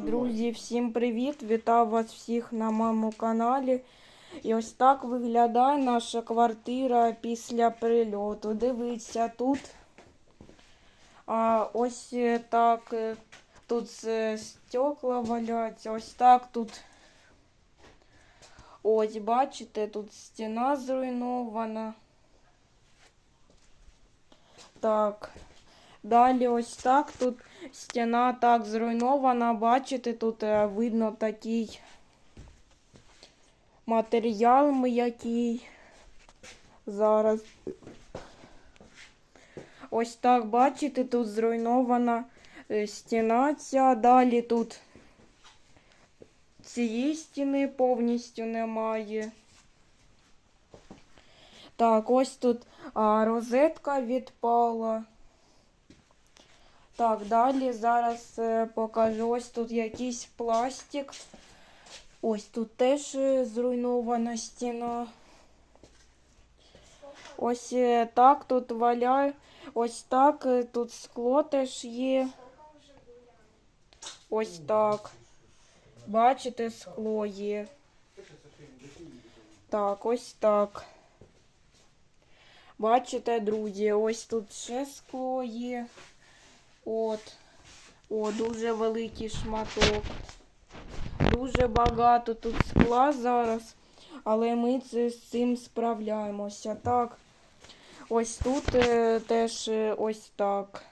Друзі, всім привіт! Вітаю вас всіх на моєму каналі. І ось так виглядає наша квартира після прильоту. Дивіться, тут а, ось е, так е, тут е, стекла валяються, ось так тут. Ось, бачите, тут стіна зруйнована. Так. Далі ось так тут стіна так зруйнована. Бачите, тут е, видно такий матеріал м'який. Зараз. Ось так, бачите, тут зруйнована е, стіна ця. Далі тут цієї стіни повністю немає. Так, ось тут а, розетка відпала. Так, далі зараз е, покажу. Ось тут якийсь пластик. Ось тут теж е, зруйнована стіна. Ось е, так тут валяю. Ось так тут скло теж є. Ось так. Бачите, скло є. Так, ось так. Бачите, друзі, ось тут ще скло є. От. О, дуже великий шматок. Дуже багато тут скла зараз, але ми це, з цим справляємося. Так. Ось тут е, теж е, ось так.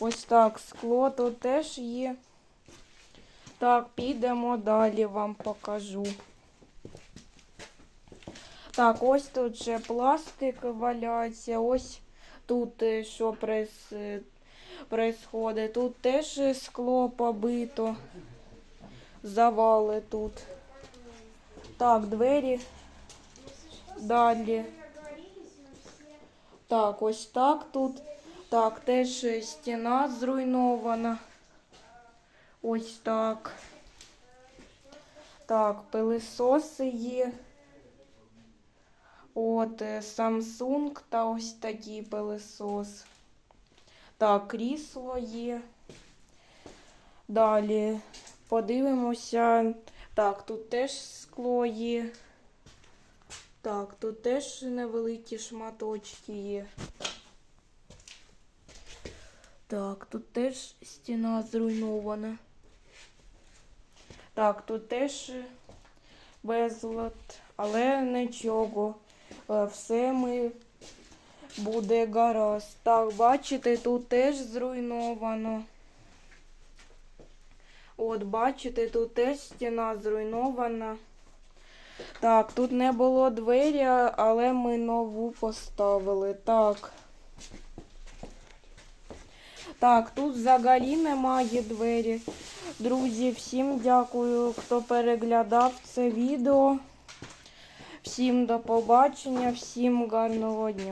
Ось так скло тут теж є. Так, підемо далі вам покажу. Так, ось тут ще пластик валяється. Ось тут е, що прес, е, происходить. Тут теж скло побито. Завали тут. Так, двері. Далі. Так, ось так тут. Так, теж стіна зруйнована. Ось так. Так, пилисоси є. От е, Samsung та ось такий пилисос. Так, крісло є. Далі подивимося. Так, тут теж скло є. Так, тут теж невеликі шматочки є. Так, тут теж стіна зруйнована. Так, тут теж безлад, але нічого. Е, Все ми буде гаразд. Так, бачите, тут теж зруйновано. От, бачите, тут теж стіна зруйнована. Так, тут не було двері, але ми нову поставили. Так. Так, тут взагалі немає двері. Друзі, всім дякую, хто переглядав це відео. Всім до побачення, всім гарного дня.